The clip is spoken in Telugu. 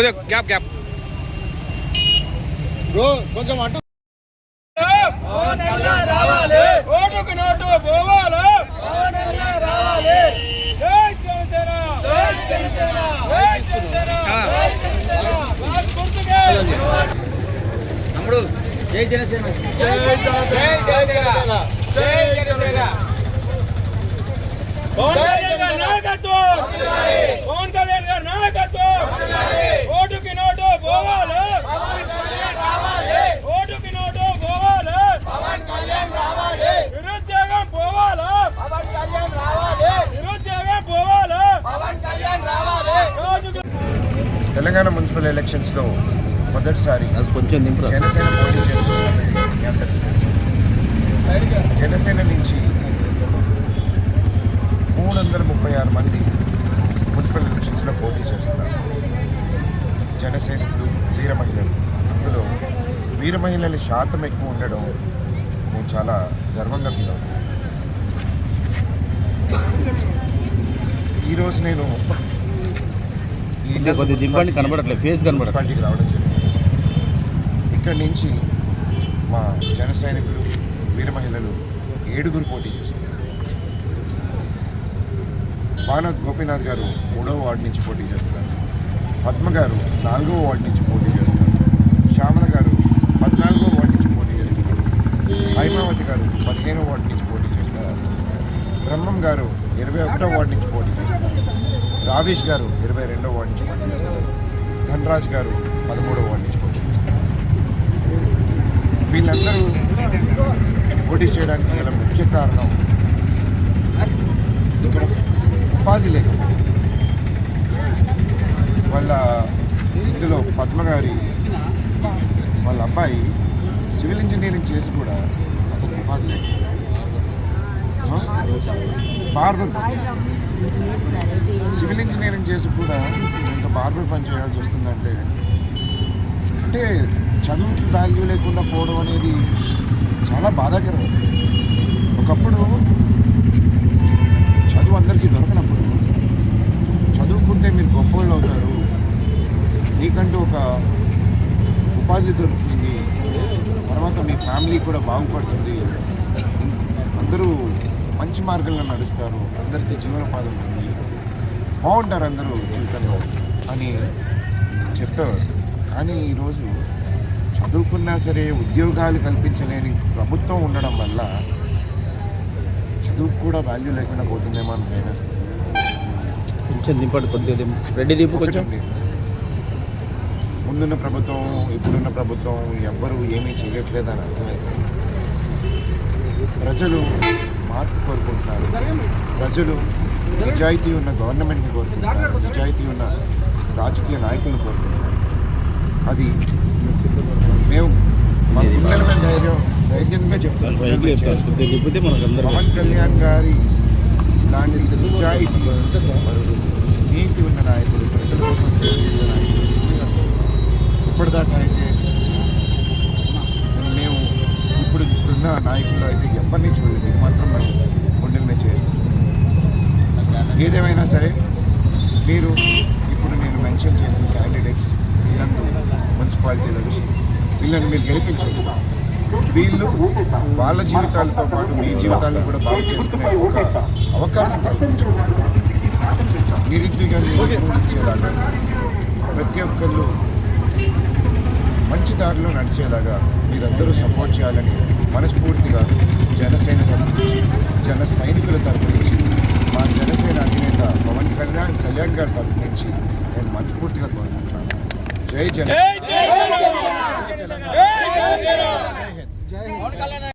కొద్దిగా గ్యాప్ గ్యాప్. బ్రో కొంచెం అటు. ఓటుకు నోటు పోవాలి జై జనసేన. జై జనసేన. రాజు గుర్తుకే తమ్ముడు జై జనసేన. జై జనసేన. జై జనసేన. పవన్ కళ్యాణ్ నాయకత్వం పవన్ కళ్యాణ్ గారి నాయకత్వం ఓటుకి నోటు పోవాలి ఓటుకి నోటు పోవాలి నిరుద్యోగం పోవాలి నిరుద్యోగం పోవాలి రాజు తెలంగాణ మున్సిపల్ ఎలక్షన్స్లో మొదటిసారి జనసేన పోటీ తెలుసు. జనసేన నుంచి మూడు వందల ముప్పై ఆరు మంది మున్సిపల్ ఎలక్షన్స్లో పోటీ చేస్తున్నారు. జనసైనికులు వీర మహిళలు అందులో వీర మహిళల శాతం ఎక్కువ ఉండడం నేను చాలా గర్వంగా ఫీల్ అవుతాను ఈరోజు నేను ఇంకా కొద్ది కొద్దిగా దింపండి కనబడట్లేదు. ఫేస్ కనబడట్లేదు. రావడం జరిగింది. ఇక్కడి నుంచి మా జన సైనికులు వీర మహిళలు ఏడుగురు పోటీ చేస్తున్నారు. భానాథ్ గోపీనాథ్ గారు మూడవ వార్డు నుంచి పోటీ చేస్తున్నారు. పద్మ గారు నాలుగవ వార్డు నుంచి పోటీ చేస్తున్నారు. శ్యామల గారు పద్నాలుగో వార్డు నుంచి పోటీ చేస్తున్నారు. హైమావతి గారు పదిహేనవ వార్డు నుంచి పోటీ చేస్తున్నారు. బ్రహ్మం గారు ఇరవై ఒకటో వార్డు నుంచి పోటీ చేస్తున్నారు. రావేష్ గారు ఇరవై రెండవ వార్డు నుంచి పోటీ చేస్తున్నారు ధనరాజ్ గారు పదమూడవ వార్డు నుంచి పోటీ చేస్తున్నారు వీళ్ళందరూ పోటీ చేయడానికి గల ముఖ్య కారణం ఇక్కడ ఉపాధి లేదు వాళ్ళ ఇందులో పద్మ గారి వాళ్ళ అబ్బాయి సివిల్ ఇంజనీరింగ్ చేసి కూడా అతను ఉపాధి లేదు ఆ? సివిల్ ఇంజనీరింగ్ చేసి కూడా ఇంకా బార్బర్ పని చేయాల్సి వస్తుందంటే అంటే చదువుకి వాల్యూ లేకుండా పోవడం అనేది చాలా బాధాకరం. ఒకప్పుడు చదువు అందరికీ దొరకనప్పుడు చదువుకుంటే మీరు గొప్పవాళ్ళు అవుతారు. మీకంటూ ఒక ఉపాధి దొరుకుతుంది. తర్వాత మీ ఫ్యామిలీ కూడా బాగుపడుతుంది. అందరూ మంచి మార్గంలో నడుస్తారు. అందరికీ జీవనోపాధి ఉంటుంది. బాగుంటారు అందరూ జీవితంలో అని చెప్పేవారు. కానీ ఈరోజు చదువుకున్నా సరే ఉద్యోగాలు కల్పించలేని ప్రభుత్వం ఉండడం వల్ల చదువుకు కూడా వాల్యూ లేకుండా పోతుందేమో అని భయం వేస్తుంది. కొంచెం దింపండి కొద్దిగా రెడ్డి దింపు కొంచెం. ముందున్న ప్రభుత్వం ఇప్పుడున్న ప్రభుత్వం ఎవ్వరూ ఏమీ చేయట్లేదని అర్థమైంది. ప్రజలు మార్పు కోరుకుంటున్నారు. ప్రజలు నిజాయితీ ఉన్న గవర్నమెంట్ని కోరుకుంటున్నారు. నిజాయితీ ఉన్న రాజకీయ నాయకులను కోరుకుంటున్నారు. అది మేము ధైర్యం ధైర్యంగా అందరూ పవన్ కళ్యాణ్ గారి లాంటి నిజాయితీ నీతి ఉన్న నాయకుడు ప్రజల కోసం సేవ చేసే నాయకుడు ఇప్పటిదాకా అయితే ఇప్పుడు నాయకులు అయితే ఎవరిని చూడలేదు. ఇది మాత్రం మేము గుండెల మీద చేసుకుంటాం ఏదేమైనా సరే మీరు ఇప్పుడు నేను మెన్షన్ చేసిన క్యాండిడేట్స్ వీళ్ళందరూ మున్సిపాలిటీలో వచ్చి వీళ్ళని మీరు గెలిపించండి. వీళ్ళు వాళ్ళ జీవితాలతో పాటు మీ జీవితాలను కూడా బాగు చేసుకునే ఒక అవకాశం కల్పించండి. నిరుద్యోగాన్ని ప్రతి ఒక్కళ్ళు మంచి దారిలో నడిచేలాగా మీరందరూ సపోర్ట్ చేయాలని మనస్ఫూర్తిగా జనసేన తరపు నుంచి జన సైనికుల తరపు నుంచి మా జనసేన అధినేత పవన్ కళ్యాణ్ కళ్యాణ్ గారి తరపు నుంచి నేను మనస్ఫూర్తిగా కోరుకుంటున్నాను. జై జన జై జై